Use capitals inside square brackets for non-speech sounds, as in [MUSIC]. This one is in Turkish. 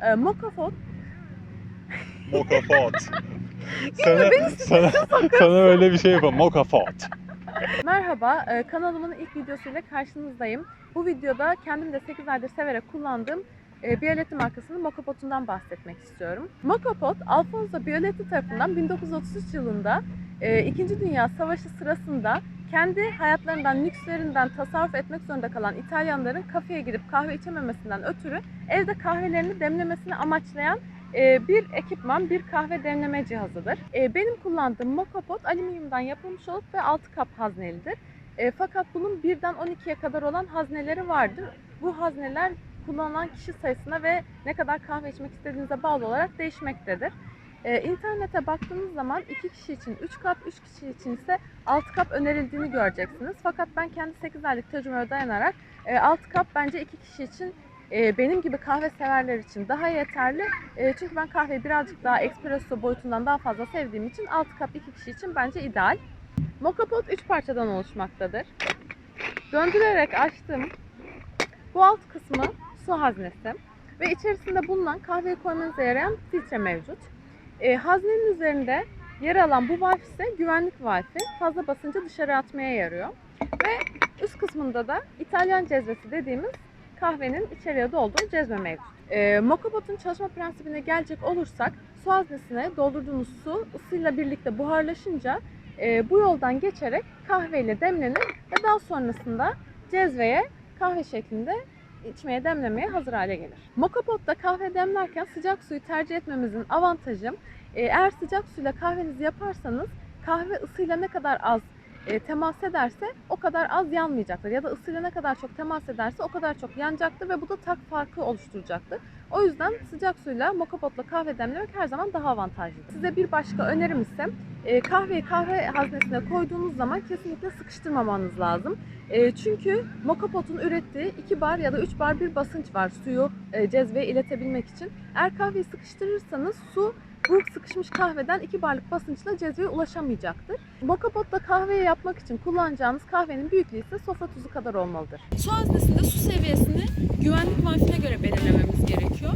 Ee, Mokafot Mokafot. [LAUGHS] sana, sana, sana öyle bir şey yapalım. Mokafot. Merhaba, e, kanalımın ilk videosuyla karşınızdayım. Bu videoda kendim de 8 aydır severek kullandığım e, Bialetti markasının Mokapot'undan bahsetmek istiyorum. Mokapot, Alfonso Bialetti tarafından 1933 yılında e, İkinci Dünya Savaşı sırasında kendi hayatlarından, lükslerinden tasarruf etmek zorunda kalan İtalyanların kafeye gidip kahve içememesinden ötürü evde kahvelerini demlemesini amaçlayan e, bir ekipman, bir kahve demleme cihazıdır. E, Benim kullandığım Mokapot alüminyumdan yapılmış olup ve 6 kap haznelidir. E, fakat bunun birden 12'ye kadar olan hazneleri vardır. Bu hazneler kullanılan kişi sayısına ve ne kadar kahve içmek istediğinize bağlı olarak değişmektedir. E, internete baktığınız zaman 2 kişi için 3 kap, 3 kişi için ise 6 kap önerildiğini göreceksiniz. Fakat ben kendi 8 aylık tecrübeme dayanarak e, 6 kap bence 2 kişi için e, benim gibi kahve severler için daha yeterli. E, çünkü ben kahveyi birazcık daha espresso boyutundan daha fazla sevdiğim için 6 kap 2 kişi için bence ideal. Moka pot 3 parçadan oluşmaktadır. Döndürerek açtım. Bu alt kısmı su haznesi ve içerisinde bulunan kahveyi koymanıza yarayan filtre mevcut. E, haznenin üzerinde yer alan bu valf ise güvenlik valfi. Fazla basınca dışarı atmaya yarıyor. Ve üst kısmında da İtalyan cezvesi dediğimiz kahvenin içeriye dolduğu cezve mevcut. E, Mokabot'un çalışma prensibine gelecek olursak su haznesine doldurduğunuz su ısıyla birlikte buharlaşınca e, bu yoldan geçerek kahveyle demlenir ve daha sonrasında cezveye kahve şeklinde içmeye demlemeye hazır hale gelir. Mokapot'ta kahve demlerken sıcak suyu tercih etmemizin avantajı e, eğer sıcak suyla kahvenizi yaparsanız kahve ısıyla ne kadar az e, temas ederse o kadar az yanmayacaktır. Ya da ısıyla ne kadar çok temas ederse o kadar çok yanacaktır ve bu da tak farkı oluşturacaktır. O yüzden sıcak suyla mokapotla kahve demlemek her zaman daha avantajlıdır. Size bir başka önerim ise e, kahveyi kahve haznesine koyduğunuz zaman kesinlikle sıkıştırmamanız lazım. E, çünkü mokapotun ürettiği 2 bar ya da 3 bar bir basınç var suyu e, cezveye iletebilmek için. Eğer kahveyi sıkıştırırsanız su bu sıkışmış kahveden 2 barlık basınçla cezveye ulaşamayacaktır. Mokapotla kahveyi yapmak için kullanacağınız kahvenin büyüklüğü ise sofra tuzu kadar olmalıdır. Su haznesinde su seviyesini güvenlik valfine göre belirlememiz gerekiyor.